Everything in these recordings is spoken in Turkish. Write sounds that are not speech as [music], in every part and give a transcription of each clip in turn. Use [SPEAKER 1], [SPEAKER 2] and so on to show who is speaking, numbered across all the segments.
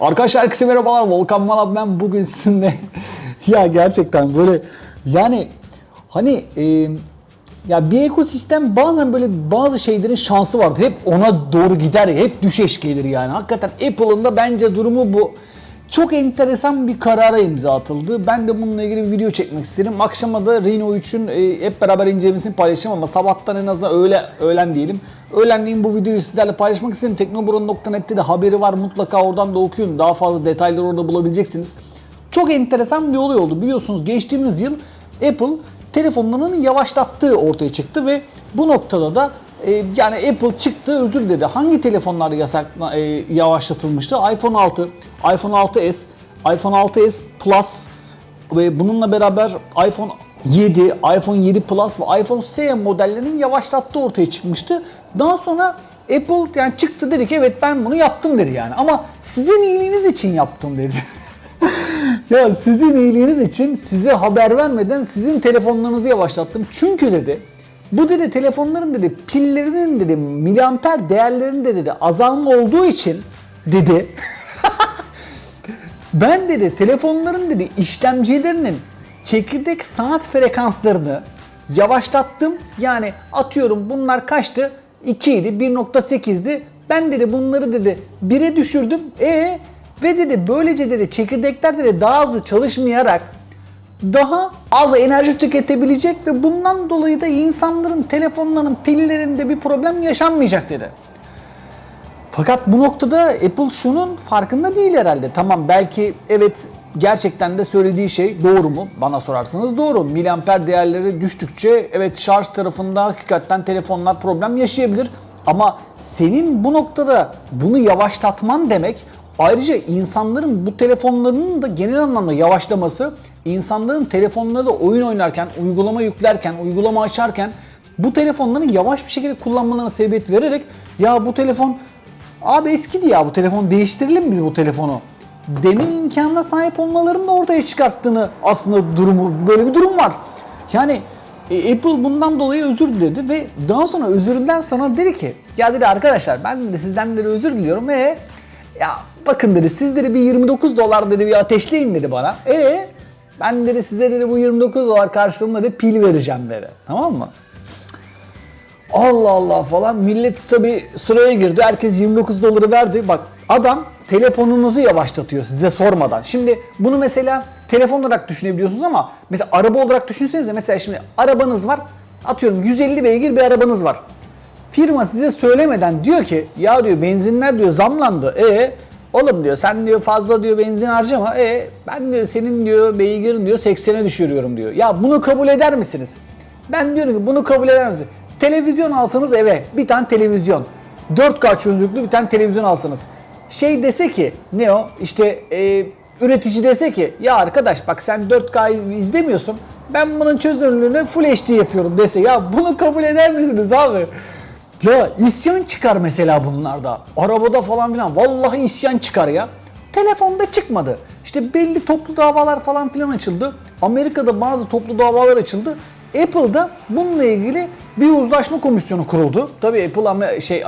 [SPEAKER 1] Arkadaşlar herkese merhabalar. Volkan Malab ben bugün sizinle [laughs] ya gerçekten böyle yani hani e, ya bir ekosistem bazen böyle bazı şeylerin şansı vardır. Hep ona doğru gider. Hep düşeş gelir yani. Hakikaten Apple'ın da bence durumu bu. Çok enteresan bir karara imza atıldı. Ben de bununla ilgili bir video çekmek istedim. Akşama da Reno 3'ün e, hep beraber incelemesini paylaşacağım ama sabahtan en azından öğle, öğlen diyelim. Öğlenleyin bu videoyu sizlerle paylaşmak istedim. Teknoburon.net'te de haberi var. Mutlaka oradan da okuyun. Daha fazla detayları orada bulabileceksiniz. Çok enteresan bir olay oldu. Biliyorsunuz geçtiğimiz yıl Apple telefonlarını yavaşlattığı ortaya çıktı ve bu noktada da e, yani Apple çıktı özür dedi. Hangi telefonlar yasak e, yavaşlatılmıştı? iPhone 6, iPhone 6s, iPhone 6s Plus ve bununla beraber iPhone 7, iPhone 7 Plus ve iPhone SE modellerinin yavaşlattığı ortaya çıkmıştı. Daha sonra Apple yani çıktı dedi ki evet ben bunu yaptım dedi yani ama sizin iyiliğiniz için yaptım dedi. [laughs] ya sizin iyiliğiniz için size haber vermeden sizin telefonlarınızı yavaşlattım. Çünkü dedi bu dedi telefonların dedi pillerinin dedi miliamper değerlerinde dedi azalma olduğu için dedi [laughs] ben dedi telefonların dedi işlemcilerinin çekirdek saat frekanslarını yavaşlattım. Yani atıyorum bunlar kaçtı? 2 idi, 1.8'di. Ben dedi bunları dedi 1'e düşürdüm. E ve dedi böylece dedi çekirdekler dedi daha hızlı çalışmayarak daha az enerji tüketebilecek ve bundan dolayı da insanların telefonlarının pillerinde bir problem yaşanmayacak dedi. Fakat bu noktada Apple şunun farkında değil herhalde. Tamam belki evet gerçekten de söylediği şey doğru mu? Bana sorarsanız doğru. Miliamper değerleri düştükçe evet şarj tarafında hakikaten telefonlar problem yaşayabilir. Ama senin bu noktada bunu yavaşlatman demek ayrıca insanların bu telefonlarının da genel anlamda yavaşlaması insanların telefonları oyun oynarken, uygulama yüklerken, uygulama açarken bu telefonları yavaş bir şekilde kullanmalarına sebebiyet vererek ya bu telefon Abi eskidi ya bu telefon değiştirelim biz bu telefonu deme imkanına sahip olmalarının ortaya çıkarttığını aslında durumu böyle bir durum var. Yani e, Apple bundan dolayı özür diledi ve daha sonra özüründen sonra dedi ki ya dedi arkadaşlar ben de sizden dedi özür diliyorum ve ya bakın dedi siz dedi bir 29 dolar dedi bir ateşleyin dedi bana. E ben dedi size dedi bu 29 dolar karşılığında dedi pil vereceğim dedi. Tamam mı? Allah Allah falan. Millet tabi sıraya girdi. Herkes 29 doları verdi. Bak adam telefonunuzu yavaşlatıyor size sormadan. Şimdi bunu mesela telefon olarak düşünebiliyorsunuz ama mesela araba olarak düşünsenize. Mesela şimdi arabanız var. Atıyorum 150 beygir bir arabanız var. Firma size söylemeden diyor ki ya diyor benzinler diyor zamlandı. E oğlum diyor sen diyor fazla diyor benzin harcama. E ben diyor senin diyor beygirin diyor 80'e düşürüyorum diyor. Ya bunu kabul eder misiniz? Ben diyorum ki bunu kabul eder misiniz? Televizyon alsanız eve bir tane televizyon. 4K çözünürlüklü bir tane televizyon alsanız. Şey dese ki ne o işte e, üretici dese ki ya arkadaş bak sen 4K izlemiyorsun. Ben bunun çözünürlüğünü Full HD yapıyorum dese ya bunu kabul eder misiniz abi? Ya isyan çıkar mesela bunlarda. Arabada falan filan. Vallahi isyan çıkar ya. Telefonda çıkmadı. İşte belli toplu davalar falan filan açıldı. Amerika'da bazı toplu davalar açıldı. Apple'da bununla ilgili bir uzlaşma komisyonu kuruldu. Tabii Apple ama şey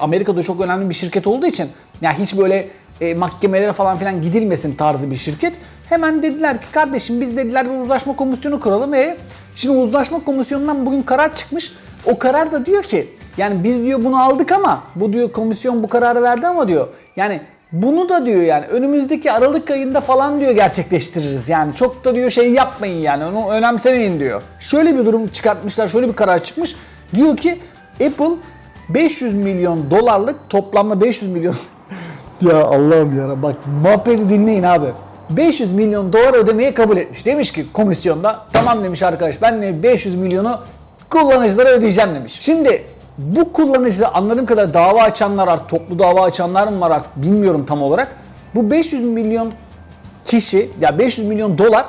[SPEAKER 1] Amerika'da çok önemli bir şirket olduğu için yani hiç böyle e, mahkemelere falan filan gidilmesin tarzı bir şirket. Hemen dediler ki kardeşim biz dediler bir uzlaşma komisyonu kuralım ve şimdi uzlaşma komisyonundan bugün karar çıkmış. O karar da diyor ki yani biz diyor bunu aldık ama bu diyor komisyon bu kararı verdi ama diyor yani bunu da diyor yani önümüzdeki Aralık ayında falan diyor gerçekleştiririz. Yani çok da diyor şey yapmayın yani onu önemsemeyin diyor. Şöyle bir durum çıkartmışlar, şöyle bir karar çıkmış. Diyor ki Apple 500 milyon dolarlık toplamda 500 milyon [laughs] ya Allah'ım ya bak muhabbeti dinleyin abi. 500 milyon dolar ödemeye kabul etmiş. Demiş ki komisyonda tamam demiş arkadaş ben de 500 milyonu kullanıcılara ödeyeceğim demiş. Şimdi bu kullanıcıda anladığım kadar dava açanlar artık toplu dava açanlar mı var artık bilmiyorum tam olarak. Bu 500 milyon kişi ya 500 milyon dolar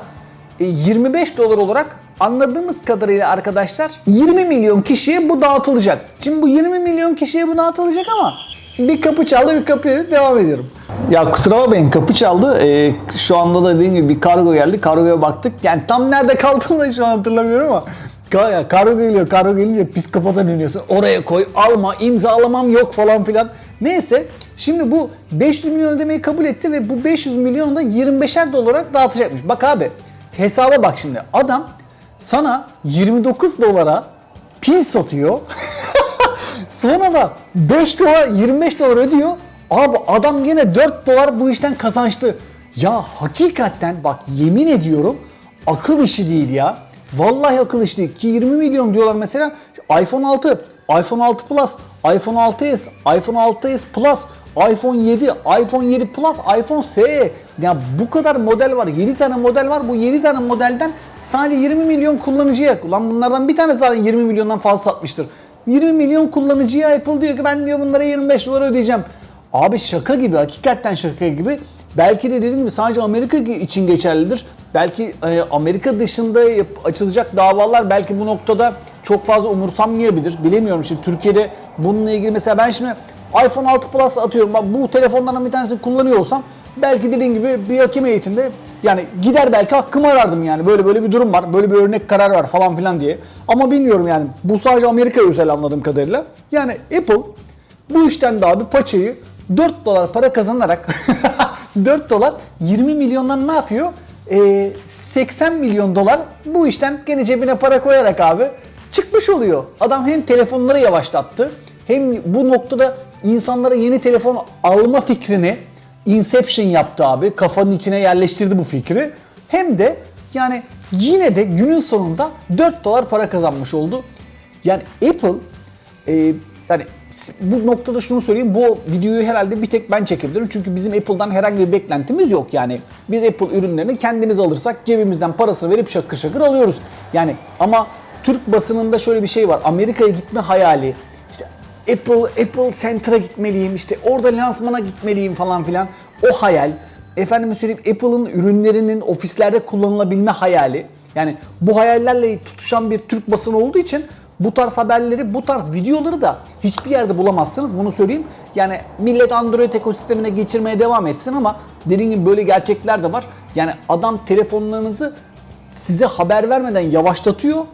[SPEAKER 1] e, 25 dolar olarak anladığımız kadarıyla arkadaşlar 20 milyon kişiye bu dağıtılacak. Şimdi bu 20 milyon kişiye bu dağıtılacak ama bir kapı çaldı bir kapıya devam ediyorum. Ya kusura bakmayın kapı çaldı. Ee, şu anda da dediğim gibi bir kargo geldi. Kargoya baktık. Yani tam nerede kaldığını da şu an hatırlamıyorum ama ya kargo geliyor, kargo gelince psikopata dönüyorsun. Oraya koy, alma, imzalamam yok falan filan. Neyse Şimdi bu 500 milyon ödemeyi kabul etti ve bu 500 milyonu da 25'er dolar olarak dağıtacakmış. Bak abi hesaba bak şimdi. Adam sana 29 dolara pil satıyor. [laughs] Sonra da 5 dolar 25 dolar ödüyor. Abi adam yine 4 dolar bu işten kazançlı. Ya hakikaten bak yemin ediyorum akıl işi değil ya. Vallahi akıl değil. Ki 20 milyon diyorlar mesela iPhone 6, iPhone 6 Plus, iPhone 6s, iPhone 6s Plus, iPhone 7, iPhone 7 Plus, iPhone SE. Ya bu kadar model var. 7 tane model var. Bu 7 tane modelden sadece 20 milyon kullanıcıya. Ulan bunlardan bir tane zaten 20 milyondan fazla satmıştır. 20 milyon kullanıcıya Apple diyor ki ben diyor bunlara 25 dolar ödeyeceğim. Abi şaka gibi hakikaten şaka gibi. Belki de dediğim gibi sadece Amerika için geçerlidir. Belki e, Amerika dışında yap- açılacak davalar belki bu noktada çok fazla umursanmayabilir. Bilemiyorum şimdi Türkiye'de bununla ilgili mesela ben şimdi iPhone 6 Plus atıyorum. Bu telefonlardan bir tanesini kullanıyor olsam belki dediğim gibi bir hakem heyetinde yani gider belki hakkımı arardım yani. Böyle böyle bir durum var. Böyle bir örnek karar var falan filan diye. Ama bilmiyorum yani. Bu sadece Amerika'ya özel anladığım kadarıyla. Yani Apple bu işten de abi paçayı 4 dolar para kazanarak [laughs] 4 dolar 20 milyondan ne yapıyor? Ee, 80 milyon dolar bu işten gene cebine para koyarak abi çıkmış oluyor. Adam hem telefonları yavaşlattı hem bu noktada insanlara yeni telefon alma fikrini Inception yaptı abi. Kafanın içine yerleştirdi bu fikri. Hem de yani yine de günün sonunda 4 dolar para kazanmış oldu. Yani Apple e, yani bu noktada şunu söyleyeyim. Bu videoyu herhalde bir tek ben çekebilirim. Çünkü bizim Apple'dan herhangi bir beklentimiz yok. Yani biz Apple ürünlerini kendimiz alırsak cebimizden parasını verip şakır şakır alıyoruz. Yani ama Türk basınında şöyle bir şey var. Amerika'ya gitme hayali. İşte Apple Apple Center'a gitmeliyim. işte orada lansmana gitmeliyim falan filan. O hayal. Efendim söyleyeyim Apple'ın ürünlerinin ofislerde kullanılabilme hayali. Yani bu hayallerle tutuşan bir Türk basını olduğu için bu tarz haberleri, bu tarz videoları da hiçbir yerde bulamazsınız. Bunu söyleyeyim. Yani millet Android ekosistemine geçirmeye devam etsin ama dediğim gibi böyle gerçekler de var. Yani adam telefonlarınızı size haber vermeden yavaşlatıyor.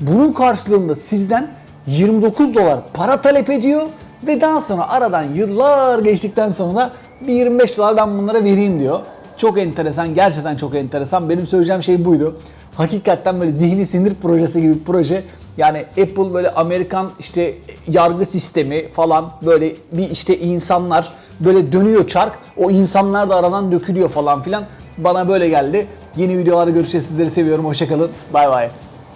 [SPEAKER 1] Bunun karşılığında sizden 29 dolar para talep ediyor ve daha sonra aradan yıllar geçtikten sonra bir 25 dolar ben bunlara vereyim diyor. Çok enteresan, gerçekten çok enteresan. Benim söyleyeceğim şey buydu. Hakikaten böyle zihni sinir projesi gibi bir proje. Yani Apple böyle Amerikan işte yargı sistemi falan böyle bir işte insanlar böyle dönüyor çark. O insanlar da aradan dökülüyor falan filan. Bana böyle geldi. Yeni videolarda görüşeceğiz. Sizleri seviyorum. Hoşçakalın. Bay bay.